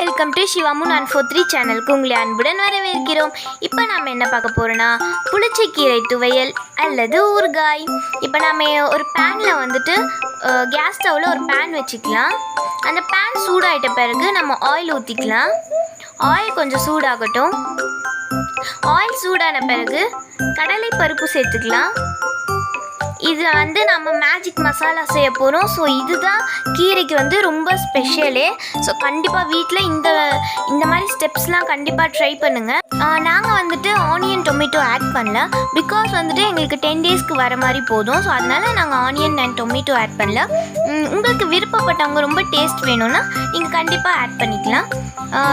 Welcome to சிவாமு நான் four three சேனலுக்கு உங்களை அன்புடன் வரவேற்கிறோம். இப்போ நாம் என்ன பார்க்க போகிறோன்னா புளிச்சக்கீரை துவையல் அல்லது ஊறுகாய். இப்போ நாம் ஒரு பேனில் வந்துட்டு கேஸ் ஸ்டவ்வில் ஒரு பேன் வச்சுக்கலாம். அந்த பேன் சூடாயிட்ட பிறகு நம்ம ஆயில் ஊற்றிக்கலாம் ஆயில் கொஞ்சம் சூடாகட்டும். ஆயில் சூடான பிறகு கடலை பருப்பு சேர்த்துக்கலாம். இது வந்து நம்ம மேஜிக் மசாலா செய்ய போகிறோம் ஸோ இதுதான் கீரைக்கு வந்து ரொம்ப ஸ்பெஷலே ஸோ கண்டிப்பாக வீட்டில் இந்த இந்த மாதிரி ஸ்டெப்ஸ்லாம் கண்டிப்பாக ட்ரை பண்ணுங்கள் நாங்கள் வந்துட்டு ஆனியன் டொமேட்டோ ஆட் பண்ணல. பிகாஸ் வந்துட்டு எங்களுக்கு டென் டேஸ்க்கு வர மாதிரி போதும். ஸோ அதனால் நாங்கள் ஆனியன் அண்ட் டொமேட்டோ ஆட் பண்ணல. உங்களுக்கு விருப்பப்பட்டவங்க ரொம்ப டேஸ்ட் வேணும்னா நீங்கள் கண்டிப்பாக ஆட் பண்ணிக்கலாம்.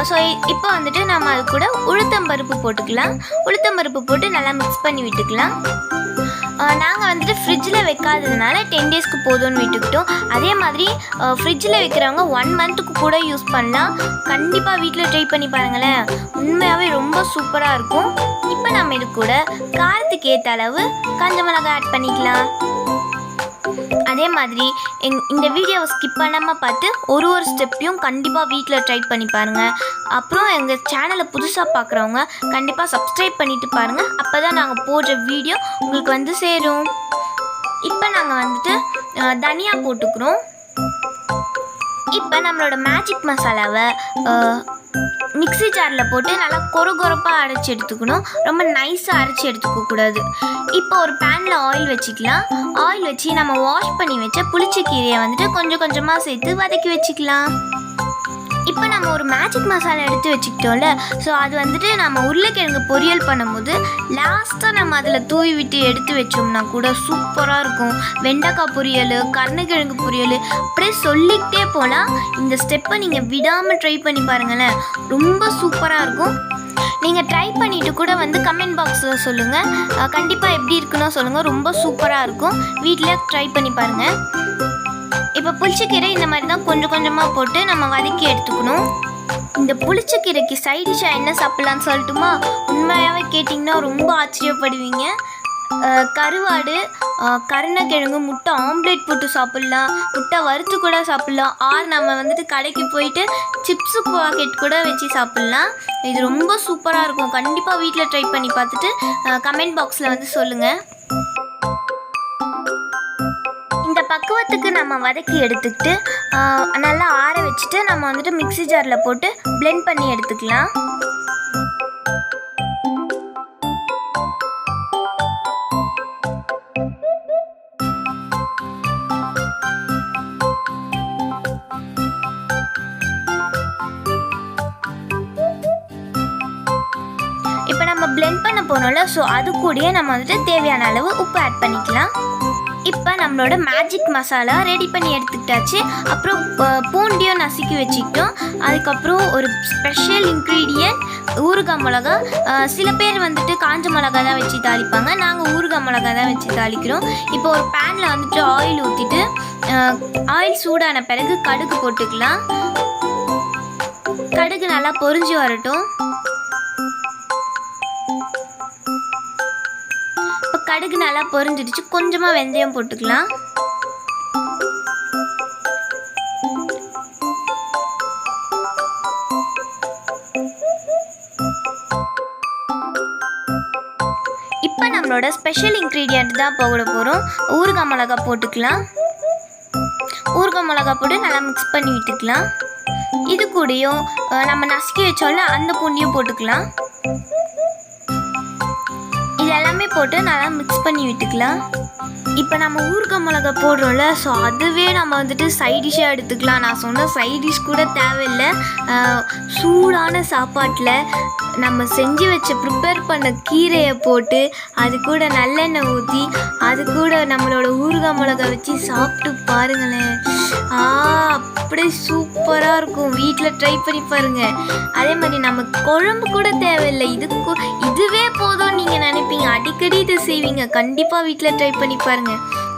ஸோ இப்போ வந்துட்டு நம்ம அது கூட உளுத்தம்பருப்பு போட்டுக்கலாம். உளுத்தம்பருப்பு போட்டு நல்லா மிக்ஸ் பண்ணி விட்டுக்கலாம். நாங்கள் வந்துட்டு ஃப்ரிட்ஜ் ஃப்ரிட்ஜில் வைக்காததுனால டென் டேஸ்க்கு போதும்னு விட்டுக்கிட்டோம். அதே மாதிரி ஃப்ரிட்ஜில் வைக்கிறவங்க ஒன் மந்த்துக்கு கூட யூஸ் பண்ணலாம் கண்டிப்பாக வீட்டில் ட்ரை பண்ணி பாருங்களேன். உண்மையாகவே ரொம்ப சூப்பராக இருக்கும். இப்போ நம்ம இது கூட காரத்துக்கு ஏற்ற அளவு காஞ்ச மிளகாய் ஆட் பண்ணிக்கலாம். அதே மாதிரி எங் இந்த வீடியோவை ஸ்கிப் பண்ணாமல் பார்த்து ஒரு ஒரு ஸ்டெப்பையும் கண்டிப்பாக வீட்டில் ட்ரை பண்ணி பாருங்கள் அப்புறம் எங்கள் சேனலை புதுசாக பார்க்குறவங்க கண்டிப்பாக சப்ஸ்கிரைப் பண்ணிவிட்டு பாருங்கள் அப்போ தான் நாங்கள் போடுற வீடியோ உங்களுக்கு வந்து சேரும். இப்போ நாங்கள் வந்துட்டு தனியா போட்டுக்கிறோம். இப்போ நம்மளோட மேஜிக் மசாலாவை மிக்ஸி ஜாரில் போட்டு நல்லா கொர கொரப்பாக அரைச்சி எடுத்துக்கணும். ரொம்ப நைஸாக அரைச்சி எடுத்துக்க கூடாது. இப்போ ஒரு பேனில் ஆயில் வச்சுக்கலாம். ஆயில் வச்சு நம்ம வாஷ் பண்ணி வச்ச புளிச்ச கீரையை வந்துட்டு கொஞ்சம் கொஞ்சமாக சேர்த்து வதக்கி வச்சுக்கலாம். இப்போ நம்ம ஒரு மேஜிக் மசாலா எடுத்து வச்சுக்கிட்டோம்ல ஸோ அது வந்துட்டு நம்ம உருளைக்கிழங்கு பொரியல் பண்ணும்போது லாஸ்ட்டாக நம்ம அதில் தூவி விட்டு எடுத்து வச்சோம்னா கூட சூப்பராக இருக்கும். வெண்டைக்காய் பொரியல் கருணக்கிழங்கு பொரியல் அப்படியே சொல்லிக்கிட்டே போகலாம் இந்த ஸ்டெப்பை நீங்கள் விடாமல் ட்ரை பண்ணி பாருங்களேன். ரொம்ப சூப்பராக இருக்கும். நீங்கள் ட்ரை பண்ணிட்டு கூட வந்து கமெண்ட் பாக்ஸில் சொல்லுங்கள் கண்டிப்பாக எப்படி இருக்குன்னு சொல்லுங்கள் ரொம்ப சூப்பராக இருக்கும். வீட்டில் ட்ரை பண்ணி பாருங்கள் இப்போ புளிச்சக்கீரை இந்த மாதிரி தான் கொஞ்சம் கொஞ்சமாக போட்டு நம்ம வதக்கி எடுத்துக்கணும். இந்த புளிச்சக்கீரைக்கு சைட் என்ன சாப்பிட்லான்னு சொல்லட்டுமா? உண்மையாகவே கேட்டிங்கன்னா ரொம்ப ஆச்சரியப்படுவீங்க. கருவாடு கருணக்கிழங்கு முட்டை ஆம்லேட் போட்டு சாப்பிட்லாம். முட்டை வறுத்து கூட சாப்பிட்லாம். ஆர் நம்ம வந்துட்டு கடைக்கு போயிட்டு சிப்ஸு பாக்கெட் கூட வச்சு சாப்பிட்லாம். இது ரொம்ப சூப்பராக இருக்கும். கண்டிப்பாக வீட்டில் ட்ரை பண்ணி பார்த்துட்டு கமெண்ட் பாக்ஸில் வந்து சொல்லுங்கள் இந்த நம்ம வதக்கி எடுத்துக்கிட்டு நல்லா ஆற வச்சுட்டு நம்ம வந்துட்டு மிக்ஸி ஜாரில் போட்டு பிளெண்ட் பண்ணி எடுத்துக்கலாம். இப்போ நம்ம பிளெண்ட் பண்ண போனோம்ல ஸோ அது கூடயே நம்ம வந்துட்டு தேவையான அளவு உப்பு ஆட் பண்ணிக்கலாம். இப்போ நம்மளோட மேஜிக் மசாலா ரெடி பண்ணி எடுத்துக்கிட்டாச்சு. அப்புறம் பூண்டியும் பூண்டையும் நசுக்கி வச்சுக்கிட்டோம். அதுக்கப்புறம் ஒரு ஸ்பெஷல் இன்க்ரீடியன்ட் ஊறுகாய் மிளகா. சில பேர் வந்துட்டு காஞ்ச மிளகா தான் வச்சு தாளிப்பாங்க. நாங்கள் ஊறுகாய் மிளகா தான் வச்சு தாளிக்கிறோம். இப்போ ஒரு பேனில் வந்துட்டு ஆயில் ஊற்றிட்டு ஆயில் சூடான பிறகு கடுகு போட்டுக்கலாம். கடுகு நல்லா பொரிஞ்சு வரட்டும். கடுகு நல்லா பொரிஞ்சிடுச்சு. கொஞ்சமாக வெந்தயம் போட்டுக்கலாம். இப்போ நம்மளோட ஸ்பெஷல் இன்க்ரீடியண்ட் தான் போட போகிறோம் ஊறுகாய் மிளகா போட்டுக்கலாம். ஊறுகாய் மிளகா போட்டு நல்லா மிக்ஸ் பண்ணி விட்டுக்கலாம். இது கூடயும் நம்ம நசுக்கி வச்சோம்ல அந்த பூண்டியும் போட்டுக்கலாம். எல்லாமே போட்டு நல்லா மிக்ஸ் பண்ணி விட்டுக்கலாம். இப்போ நம்ம ஊறுகாய் மிளகா போடுறோம்ல ஸோ அதுவே நம்ம வந்துட்டு சைட் டிஷ்ஷாக எடுத்துக்கலாம். நான் சொன்ன சைட் டிஷ் கூட தேவையில்லை. சூடான சாப்பாட்டில் நம்ம செஞ்சு வச்ச ப்ரிப்பேர் பண்ண கீரையை போட்டு அது கூட நல்லெண்ணெய் ஊற்றி அது கூட நம்மளோட ஊறுகாய் மிளகா வச்சு சாப்பிட்டு பாருங்களேன். ஆ அப்படியே சூப்பராக இருக்கும். வீட்டில் ட்ரை பண்ணி பாருங்கள் அதே மாதிரி நம்ம குழம்பு கூட தேவையில்லை. இதுக்கு அடிக்கடி இதை செய்வீங்க. கண்டிப்பாக வீட்டில் ட்ரை பண்ணி பாருங்க.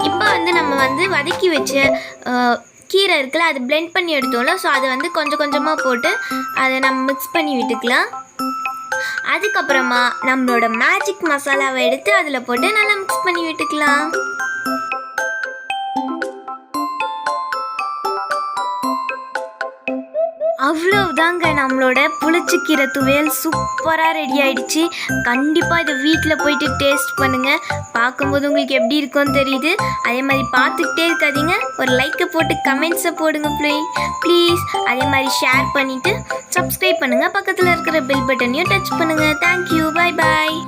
இப்போ வந்து நம்ம வந்து வதக்கி வச்ச கீரை இருக்குல்ல அது பிளெண்ட் பண்ணி எடுத்தோம்ல ஸோ அதை வந்து கொஞ்சம் கொஞ்சமாக போட்டு அதை நம்ம மிக்ஸ் பண்ணி விட்டுக்கலாம். அதுக்கப்புறமா நம்மளோட மேஜிக் மசாலாவை எடுத்து அதில் போட்டு நல்லா மிக்ஸ் பண்ணி விட்டுக்கலாம். அவ்வளவுதாங்க நம்மளோட புளிச்சிக்கீரை துவையல் சூப்பராக ரெடி ஆயிடுச்சு. கண்டிப்பாக இதை வீட்டில் போயிட்டு டேஸ்ட் பண்ணுங்கள் பார்க்கும்போது உங்களுக்கு எப்படி இருக்கும்னு தெரியுது. அதே மாதிரி பார்த்துக்கிட்டே இருக்காதீங்க. ஒரு லைக்கை போட்டு கமெண்ட்ஸை போடுங்க ப்ளீ ப்ளீஸ் அதே மாதிரி ஷேர் பண்ணிவிட்டு சப்ஸ்கிரைப் பண்ணுங்கள் பக்கத்தில் இருக்கிற பெல் பட்டனையும் டச் பண்ணுங்கள் தேங்க்யூ பை பாய்